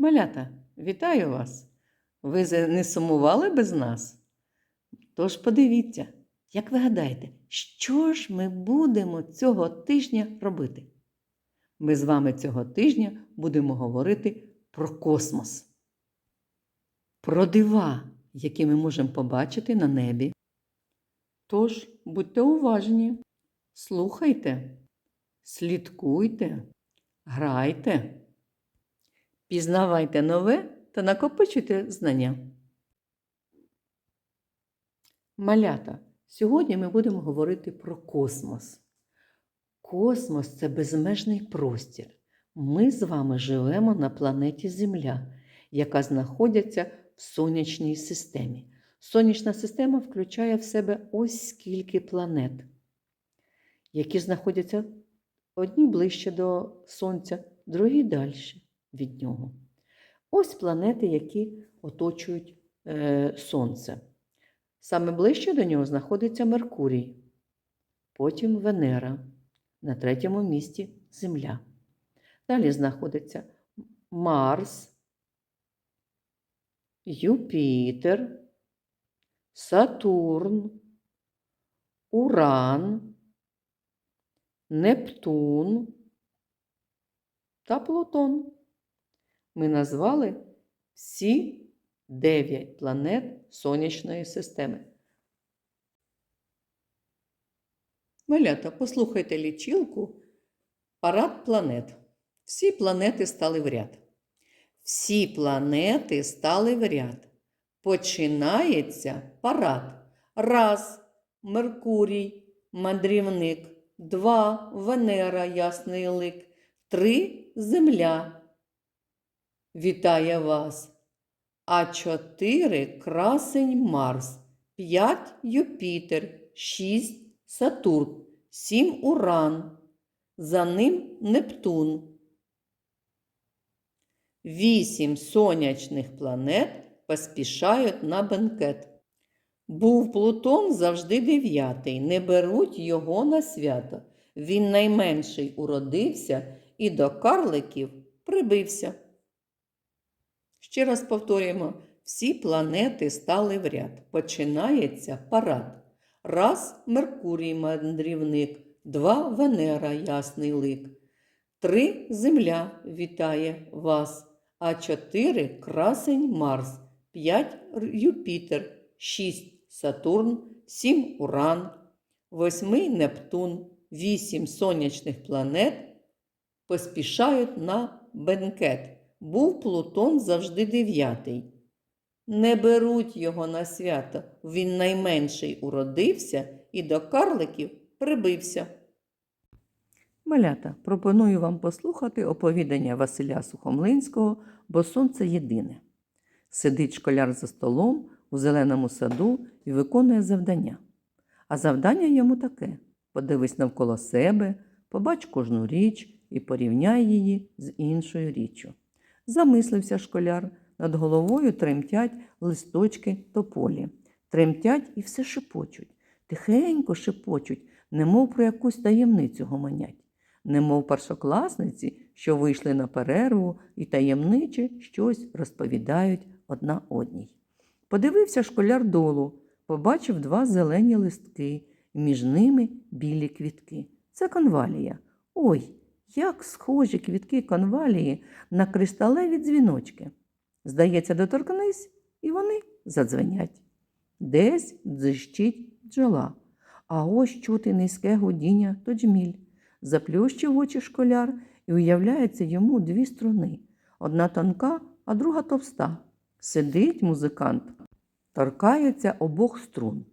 Малята, вітаю вас! Ви не сумували без нас? Тож подивіться, як ви гадаєте, що ж ми будемо цього тижня робити? Ми з вами цього тижня будемо говорити про космос, про дива, які ми можемо побачити на небі. Тож будьте уважні, слухайте, слідкуйте, грайте. Пізнавайте нове та накопичуйте знання. Малята. Сьогодні ми будемо говорити про космос. Космос це безмежний простір. Ми з вами живемо на планеті Земля, яка знаходиться в сонячній системі. Сонячна система включає в себе ось скільки планет, які знаходяться одні ближче до Сонця, другі далі від нього. Ось планети, які оточують е, Сонце. Саме ближче до нього знаходиться Меркурій, потім Венера, на третьому місці Земля. Далі знаходиться Марс, Юпітер, Сатурн, Уран, Нептун та Плутон. Ми назвали всі дев'ять планет Сонячної системи. Малята, послухайте лічилку Парад планет. Всі планети стали в ряд. Всі планети стали в ряд. Починається парад. Раз Меркурій, мандрівник. Два Венера, ясний лик. Три Земля. Вітає вас. А чотири красень Марс, п'ять Юпітер, шість Сатурн, сім Уран, за ним Нептун. Вісім сонячних планет поспішають на бенкет. Був Плутон завжди дев'ятий, не беруть його на свято. Він найменший уродився і до карликів прибився. Ще раз повторюємо, всі планети стали в ряд. Починається парад. Раз Меркурій мандрівник, два Венера ясний лик, три Земля вітає вас, а чотири красень Марс, п'ять Юпітер, шість Сатурн, сім Уран, восьмий Нептун, вісім сонячних планет поспішають на бенкет. Був Плутон завжди дев'ятий. Не беруть його на свято, він найменший уродився і до карликів прибився. Малята, пропоную вам послухати оповідання Василя Сухомлинського, бо сонце єдине. Сидить школяр за столом у зеленому саду і виконує завдання. А завдання йому таке: подивись навколо себе, побач кожну річ і порівняй її з іншою річчю. Замислився школяр, над головою тремтять листочки тополі. Тремтять і все шепочуть, тихенько шепочуть, немов про якусь таємницю гомонять, немов першокласниці, що вийшли на перерву і таємниче щось розповідають одна одній. Подивився школяр долу, побачив два зелені листки, між ними білі квітки. Це конвалія. Ой, як схожі квітки конвалії на кришталеві дзвіночки. Здається, доторкнись, і вони задзвенять. Десь дзищить бджола, а ось чути низьке гудіння то джміль. Заплющив очі школяр і уявляється йому дві струни. Одна тонка, а друга товста. Сидить музикант, торкається обох струн.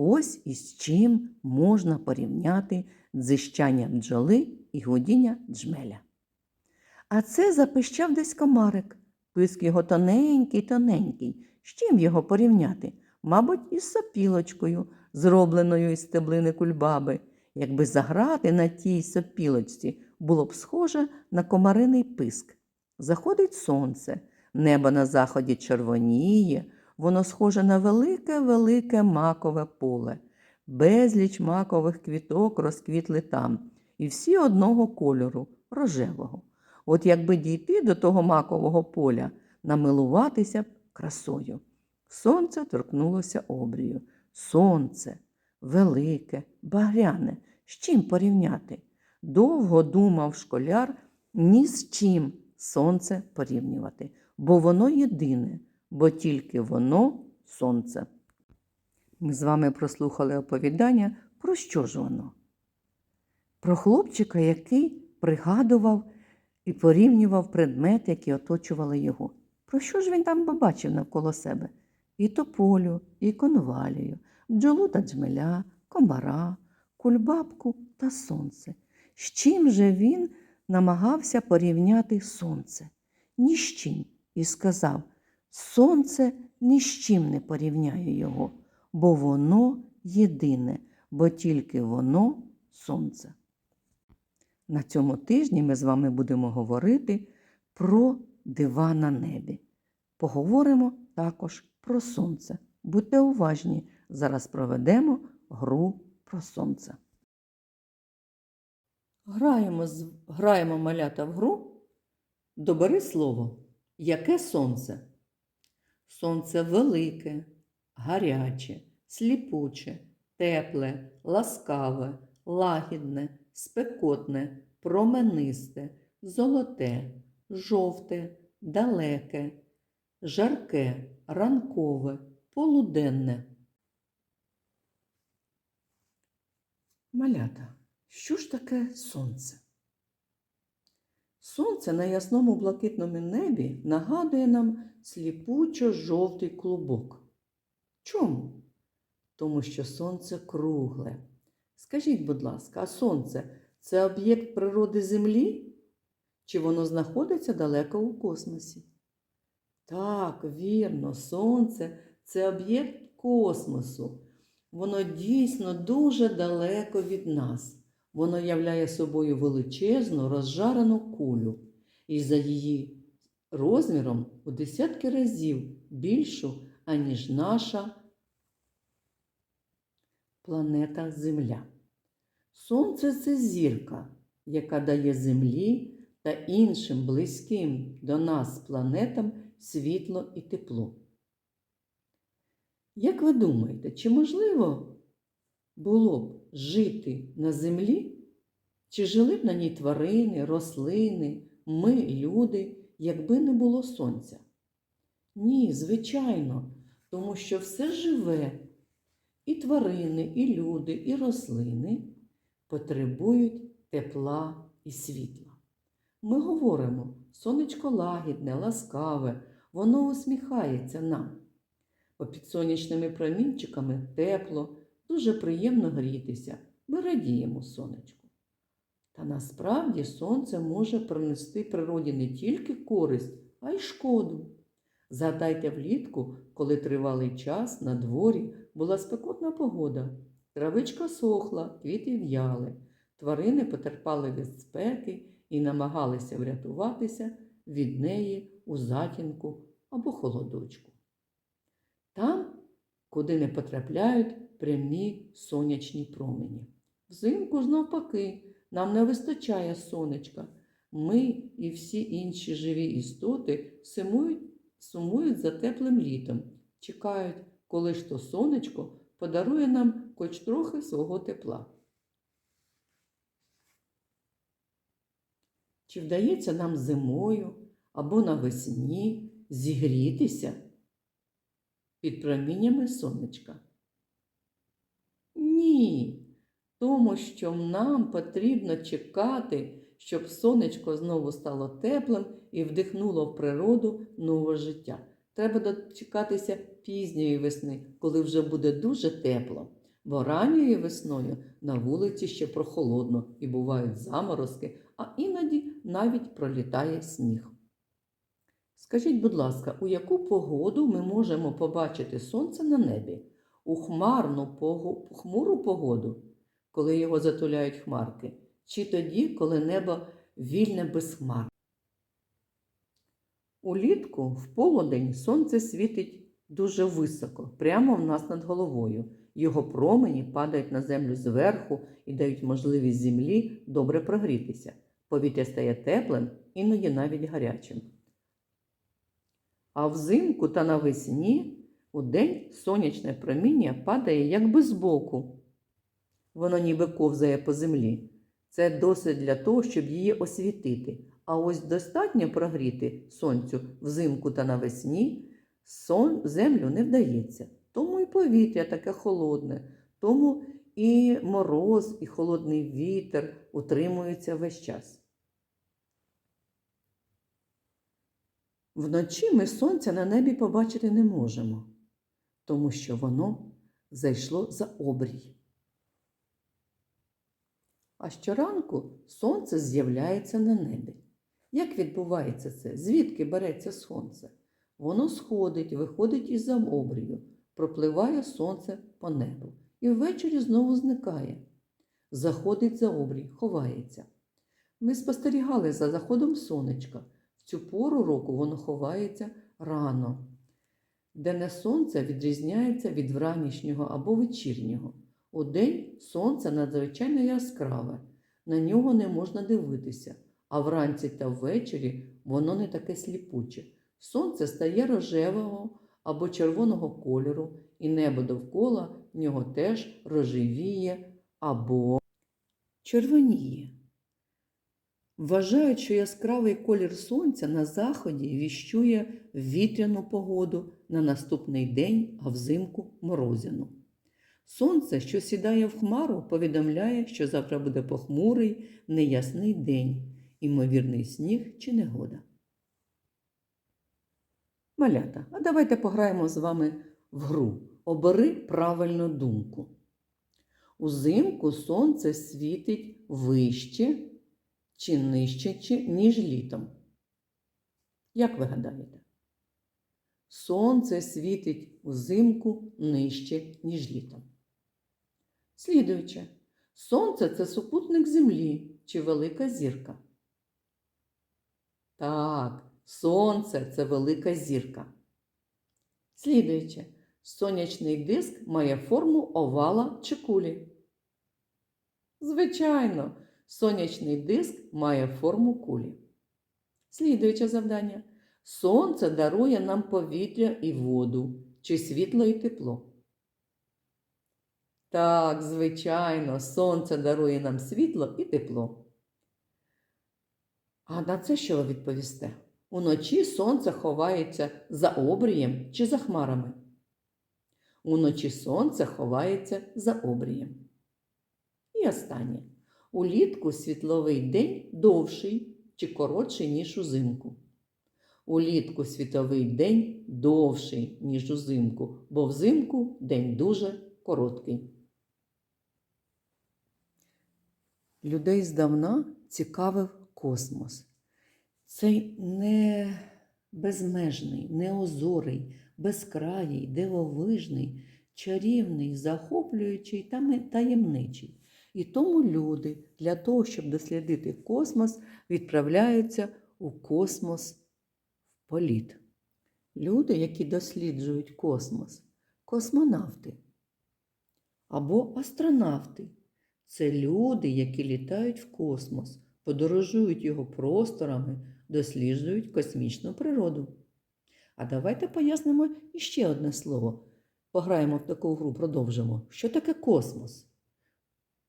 Ось із чим можна порівняти дзищання бджоли і гудіння джмеля. А це запищав десь комарик. Писк його тоненький, тоненький. З чим його порівняти? Мабуть, із сопілочкою, зробленою із стеблини кульбаби. Якби заграти на тій сопілочці, було б схоже на комариний писк. Заходить сонце, небо на заході червоніє, воно схоже на велике-велике макове поле. Безліч макових квіток розквітли там, і всі одного кольору рожевого. От якби дійти до того макового поля, намилуватися б красою. Сонце торкнулося обрію. Сонце велике, багряне. З чим порівняти? Довго думав школяр ні з чим сонце порівнювати, бо воно єдине, бо тільки воно сонце. Ми з вами прослухали оповідання, про що ж воно? Про хлопчика, який пригадував і порівнював предмети, які оточували його. Про що ж він там побачив навколо себе? І тополю, і конвалію, бджолу та джмеля, комара, кульбабку та сонце. З чим же він намагався порівняти сонце? Ні з чим. І сказав: Сонце ні з чим не порівняє його, бо воно єдине, бо тільки воно сонце. На цьому тижні ми з вами будемо говорити про дива на небі. Поговоримо також про сонце. Будьте уважні, зараз проведемо гру про сонце. Граємо, граємо малята в гру. Добери слово. Яке сонце? Сонце велике, гаряче, сліпуче, тепле, ласкаве, лагідне, спекотне, променисте, золоте, жовте, далеке, жарке, ранкове, полуденне. Малята, що ж таке сонце? Сонце на ясному блакитному небі нагадує нам сліпучо-жовтий клубок. Чому? Тому що сонце кругле. Скажіть, будь ласка, а сонце це об'єкт природи Землі? Чи воно знаходиться далеко у космосі? Так, вірно, сонце це об'єкт космосу. Воно дійсно дуже далеко від нас. Воно являє собою величезну розжарену кулю і за її розміром у десятки разів більшу, аніж наша планета Земля. Сонце це зірка, яка дає Землі та іншим близьким до нас планетам світло і тепло. Як ви думаєте, чи можливо було б жити на землі, чи жили б на ній тварини, рослини, ми, люди, якби не було сонця? Ні, звичайно, тому що все живе, і тварини, і люди, і рослини потребують тепла і світла. Ми говоримо, сонечко лагідне, ласкаве, воно усміхається нам. Попід сонячними промінчиками тепло, дуже приємно грітися, ми радіємо сонечку. Та насправді сонце може принести природі не тільки користь, а й шкоду. Згадайте влітку, коли тривалий час на дворі була спекотна погода. Травичка сохла, квіти в'яли, тварини потерпали від спеки і намагалися врятуватися від неї у затінку або холодочку. Там, куди не потрапляють прямі сонячні промені. Взимку ж навпаки, нам не вистачає сонечка. Ми і всі інші живі істоти сумують, сумують за теплим літом, чекають, коли ж то сонечко подарує нам хоч трохи свого тепла. Чи вдається нам зимою або навесні зігрітися під проміннями сонечка? Тому що нам потрібно чекати, щоб сонечко знову стало теплим і вдихнуло в природу нове життя. Треба дочекатися пізньої весни, коли вже буде дуже тепло. Бо ранньою весною на вулиці ще прохолодно і бувають заморозки, а іноді навіть пролітає сніг. Скажіть, будь ласка, у яку погоду ми можемо побачити сонце на небі? У хмарну хмуру погоду, коли його затуляють хмарки, чи тоді, коли небо вільне без хмар? Улітку в полудень сонце світить дуже високо, прямо в нас над головою. Його промені падають на землю зверху і дають можливість землі добре прогрітися. Повітря стає теплим, іноді навіть гарячим. А взимку та навесні у день сонячне проміння падає якби збоку. Воно ніби ковзає по землі. Це досить для того, щоб її освітити. А ось достатньо прогріти сонцю взимку та навесні сон, землю не вдається. Тому і повітря таке холодне, тому і мороз, і холодний вітер утримуються весь час. Вночі ми сонця на небі побачити не можемо, тому що воно зайшло за обрій. А щоранку сонце з'являється на небі. Як відбувається це? Звідки береться сонце? Воно сходить, виходить із за обрію, пропливає сонце по небу і ввечері знову зникає. Заходить за обрій, ховається. Ми спостерігали за заходом сонечка. В цю пору року воно ховається рано. Денне сонце відрізняється від вранішнього або вечірнього. Удень сонце надзвичайно яскраве, на нього не можна дивитися, а вранці та ввечері воно не таке сліпуче. Сонце стає рожевого або червоного кольору, і небо довкола нього теж рожевіє або червоніє. Вважають, що яскравий колір сонця на заході віщує вітряну погоду на наступний день, а взимку морозяну. Сонце, що сідає в хмару, повідомляє, що завтра буде похмурий, неясний день, імовірний сніг чи негода. Малята, а давайте пограємо з вами в гру. Обери правильну думку. Узимку сонце світить вище чи нижче, чи, ніж літом. Як ви гадаєте? Сонце світить узимку нижче, ніж літом. Слідуюче, сонце це супутник Землі чи велика зірка. Так, сонце це велика зірка. Слідуюче, сонячний диск має форму овала чи кулі. Звичайно, сонячний диск має форму кулі. Слідуюче завдання. Сонце дарує нам повітря і воду, чи світло і тепло. Так, звичайно, сонце дарує нам світло і тепло. А на це що ви відповісте? Уночі сонце ховається за обрієм чи за хмарами. Уночі сонце ховається за обрієм. І останнє. Улітку світловий день довший чи коротший, ніж узимку. Улітку світовий день довший, ніж узимку, бо взимку день дуже короткий. Людей здавна цікавив космос. Цей не безмежний, неозорий, безкраїй, дивовижний, чарівний, захоплюючий та таємничий. І тому люди для того, щоб дослідити космос, відправляються у космос в політ. Люди, які досліджують космос, космонавти або астронавти. Це люди, які літають в космос, подорожують його просторами, досліджують космічну природу. А давайте пояснимо іще одне слово. Пограємо в таку гру, продовжимо. Що таке космос?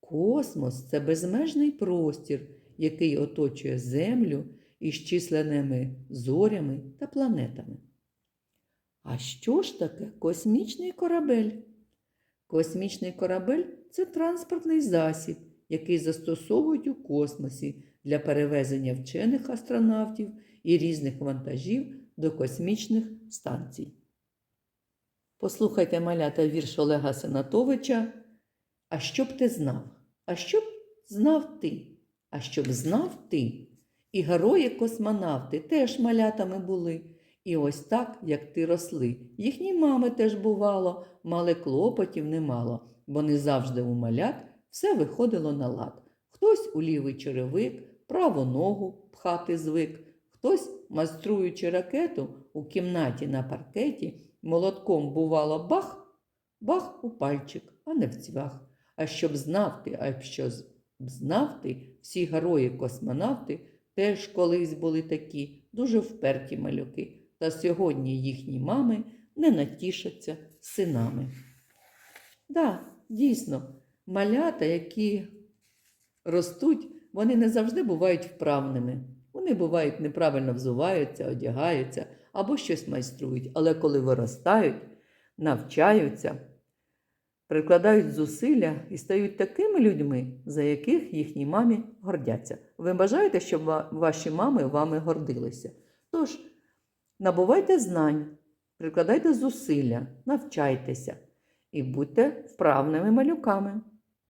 Космос це безмежний простір, який оточує Землю із численними зорями та планетами. А що ж таке космічний корабель? Космічний корабель це транспортний засіб, який застосовують у космосі для перевезення вчених астронавтів і різних вантажів до космічних станцій. Послухайте малята вірш Олега Сенатовича. А що б ти знав? А що б знав ти? А щоб знав ти? І герої космонавти теж малятами були. І ось так, як ти росли. Їхні мами теж бувало, мали клопотів немало, бо не завжди у малят все виходило на лад. Хтось у лівий черевик, праву ногу пхати звик, хтось, майструючи ракету у кімнаті на паркеті, молотком бувало бах, бах у пальчик, а не в цвях. А щоб знав ти, а що знав ти, всі герої-космонавти теж колись були такі, дуже вперті малюки, та сьогодні їхні мами не натішаться синами. Да, дійсно, малята, які ростуть, вони не завжди бувають вправними. Вони бувають неправильно взуваються, одягаються або щось майструють. Але коли виростають, навчаються, прикладають зусилля і стають такими людьми, за яких їхні мамі гордяться. Ви бажаєте, щоб ваші мами вами гордилися? Тож, набувайте знань, прикладайте зусилля, навчайтеся і будьте вправними малюками.